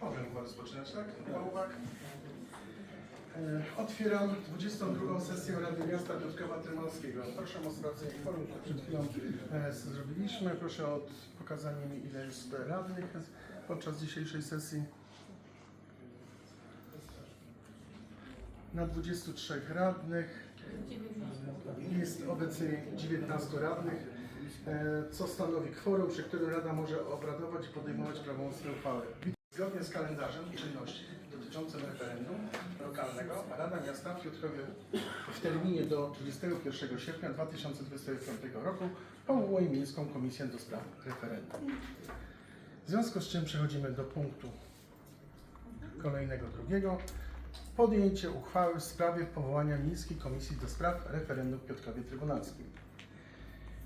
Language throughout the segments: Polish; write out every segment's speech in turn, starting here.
Mogę chyba rozpoczynać, tak? Ma uwag. E, Otwieram 22. sesję Rady Miasta Piotrkowa. Proszę o sprawdzenie kworum, które przed chwilą e, zrobiliśmy. Proszę o pokazanie mi, ile jest radnych podczas dzisiejszej sesji. Na 23 radnych jest obecnie 19 radnych, e, co stanowi kworum, przy którym Rada może obradować i podejmować prawomocne uchwały. Zgodnie z kalendarzem czynności dotyczącym referendum lokalnego Rada Miasta w w terminie do 31 sierpnia 2025 roku powołuje Miejską Komisję do Spraw Referendum. W związku z czym przechodzimy do punktu kolejnego, drugiego. Podjęcie uchwały w sprawie powołania Miejskiej Komisji do Spraw Referendum w Piotrkowie Trybunalskim.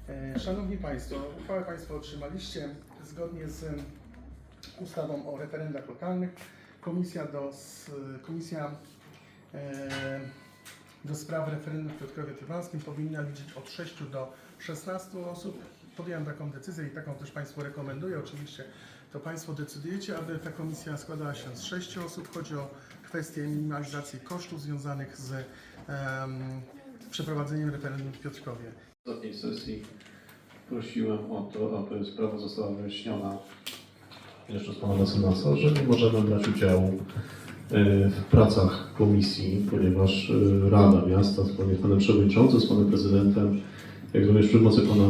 E, Szanowni Państwo, uchwałę Państwo otrzymaliście zgodnie z ustawą o referendach lokalnych. Komisja do, komisja e, do spraw referendum w Piotrkowie Trybunalskim powinna liczyć od 6 do 16 osób. Podjąłem taką decyzję i taką też Państwu rekomenduję. Oczywiście to Państwo decydujecie, aby ta komisja składała się z 6 osób. Chodzi o kwestię minimalizacji kosztów związanych z em, przeprowadzeniem referendum w Piotrkowie. W ostatniej sesji prosiłem o to, aby sprawa została wyjaśniona jeszcze z pana mecenasa, że nie możemy brać udziału e, w pracach komisji, ponieważ e, Rada Miasta z panem przewodniczącym, z panem prezydentem, jak również przy pomocy pana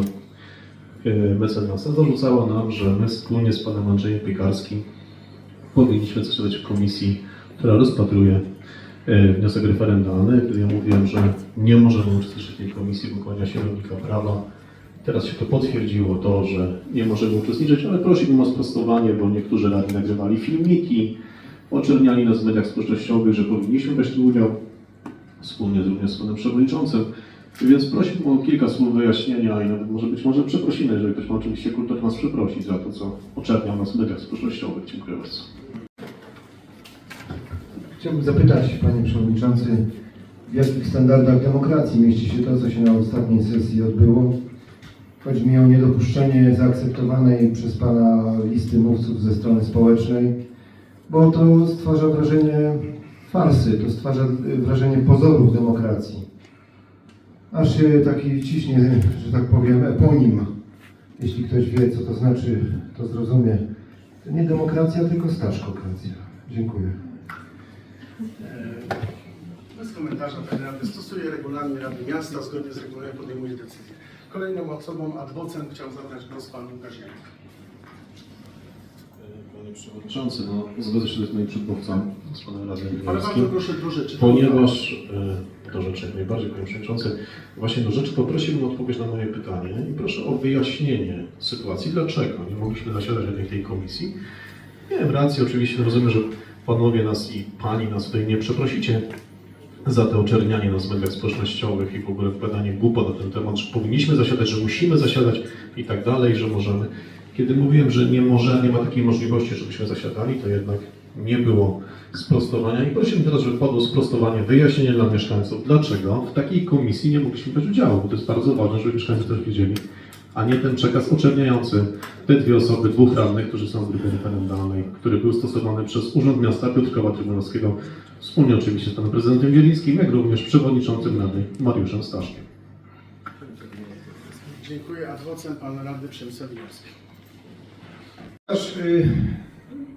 e, mecenasa zarzucała nam, że my wspólnie z panem Andrzejem Piekarskim powinniśmy zasiadać w komisji, która rozpatruje e, wniosek referendalny, gdy ja mówiłem, że nie możemy uczestniczyć w tej komisji, bo kłania się logika prawa. Teraz się to potwierdziło, to, że nie możemy uczestniczyć, ale prosiłbym o sprostowanie, bo niektórzy radni nagrywali filmiki, oczerniali nas w mediach społecznościowych, że powinniśmy brać tym udział, wspólnie z również z panem przewodniczącym. Więc prosiłbym o kilka słów wyjaśnienia i nawet może być może przeprosiny, jeżeli ktoś ma oczywiście kulturę nas przeprosić za to, co oczerniał nas w mediach społecznościowych. Dziękuję bardzo. Chciałbym zapytać, panie przewodniczący, w jakich standardach demokracji mieści się to, co się na ostatniej sesji odbyło? Chodzi mi o niedopuszczenie zaakceptowanej przez pana listy mówców ze strony społecznej, bo to stwarza wrażenie farsy, to stwarza wrażenie pozorów demokracji. Aż się taki ciśnie, że tak powiem, eponim. Jeśli ktoś wie, co to znaczy, to zrozumie. To nie demokracja, tylko staszkokracja. Dziękuję. E, Bez komentarza Pani Rady stosuje regulamin Rady Miasta, zgodnie z regulaminem podejmuje decyzję. Kolejną osobą adwocem chciał zabrać głos Pan Łukasz. Panie Przewodniczący, no zgodzę się z moim przedmówcą, z panem Radem Ale bardzo proszę do rzeczy. Ponieważ e, do rzeczy jak najbardziej, panie przewodniczący, właśnie do rzeczy poprosiłbym o odpowiedź na moje pytanie i proszę o wyjaśnienie sytuacji, dlaczego nie mogliśmy zasiadać w tej komisji. Miałem rację, oczywiście rozumiem, że panowie nas i pani nas tutaj nie przeprosicie za to oczernianie nas w mediach społecznościowych i w ogóle wkładanie głupot na ten temat, że powinniśmy zasiadać, że musimy zasiadać i tak dalej, że możemy. Kiedy mówiłem, że nie może, nie ma takiej możliwości, żebyśmy zasiadali, to jednak nie było sprostowania i prosiłbym teraz, żeby padło sprostowanie, wyjaśnienie dla mieszkańców, dlaczego w takiej komisji nie mogliśmy brać udziału, bo to jest bardzo ważne, żeby mieszkańcy też wiedzieli, a nie ten przekaz oczerniający te dwie osoby, dwóch radnych, którzy są w grupie referendalnej, który był stosowany przez Urząd Miasta Piotrkowa Trybunalskiego, wspólnie oczywiście z panem prezydentem Wielińskim, jak również przewodniczącym Rady Mariuszem Staszkiem. Dziękuję. Adwocem Pan Rady Przemysław Wielowski. Aż y,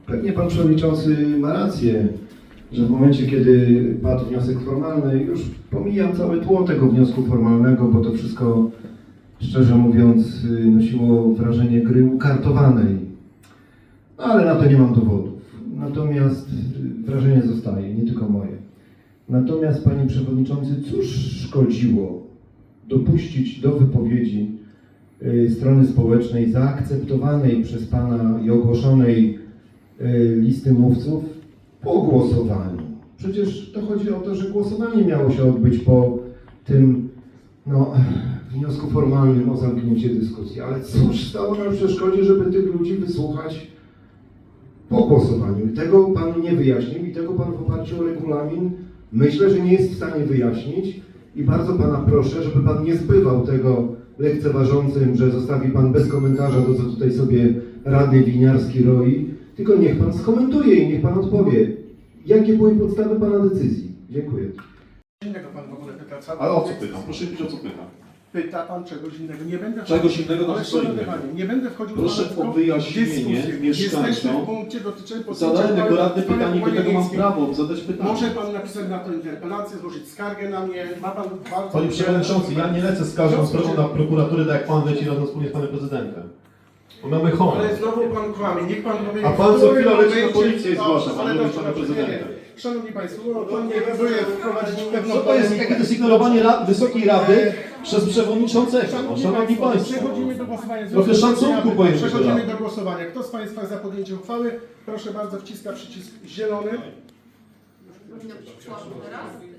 pewnie pan przewodniczący ma rację, że w momencie, kiedy padł wniosek formalny, już pomijam całe tło tego wniosku formalnego, bo to wszystko, szczerze mówiąc, y, nosiło wrażenie gry ukartowanej. No, ale na to nie mam dowodów. Natomiast y, wrażenie zostaje, nie tylko moje. Natomiast, panie przewodniczący, cóż szkodziło dopuścić do wypowiedzi y, strony społecznej zaakceptowanej przez Pana i ogłoszonej listy mówców po głosowaniu. Przecież to chodzi o to, że głosowanie miało się odbyć po tym no, wniosku formalnym o zamknięcie dyskusji. Ale cóż stało na przeszkodzie, żeby tych ludzi wysłuchać po głosowaniu. Tego Pan nie wyjaśnił i tego Pan w oparciu o regulamin myślę, że nie jest w stanie wyjaśnić. I bardzo Pana proszę, żeby Pan nie zbywał tego lekceważącym, że zostawi Pan bez komentarza to, co tutaj sobie radny winiarski roi, tylko niech Pan skomentuje i niech Pan odpowie, jakie były podstawy Pana decyzji. Dziękuję. Innego pan w ogóle pyta, co? Ale o co pytam? Proszę mi powiedzieć, o co pytam. Pyta pan czegoś innego. Nie będę Czegoś innego, to ale szanowny innego. panie, nie będę wchodził Proszę pana o wyjaśnienie dyskusję. mieszkańcom. Jesteśmy w punkcie dotyczącym Zadałem radny uchwały pytanie, do tego mam prawo zadać pytanie. Może pan napisać na to interpelację, złożyć skargę na mnie. Ma pan bardzo Panie Przewodniczący, ja nie lecę z każdą sprawą na prokuraturę, tak jak Pan leci razem wspólnie z Panem Prezydentem. Bo mamy honor. Ale znowu pan kłamie. Niech pan powie. A pan co chwila leci na policję i zgłasza, pan ale mówi dobrze, pana dobrze, nie, prezydenta. Szanowni Państwo, no, pan nie próbuje wprowadzić pewną Co to jest, jakie to jest ignorowanie rad, Wysokiej Rady przez przewodniczącego? No, Szanowni Państwo. Przechodzimy do głosowania. Trochę szacunku Przechodzimy do głosowania. Kto z Państwa jest za podjęciem uchwały? Proszę bardzo, wciska przycisk zielony. Powinno być słabo teraz.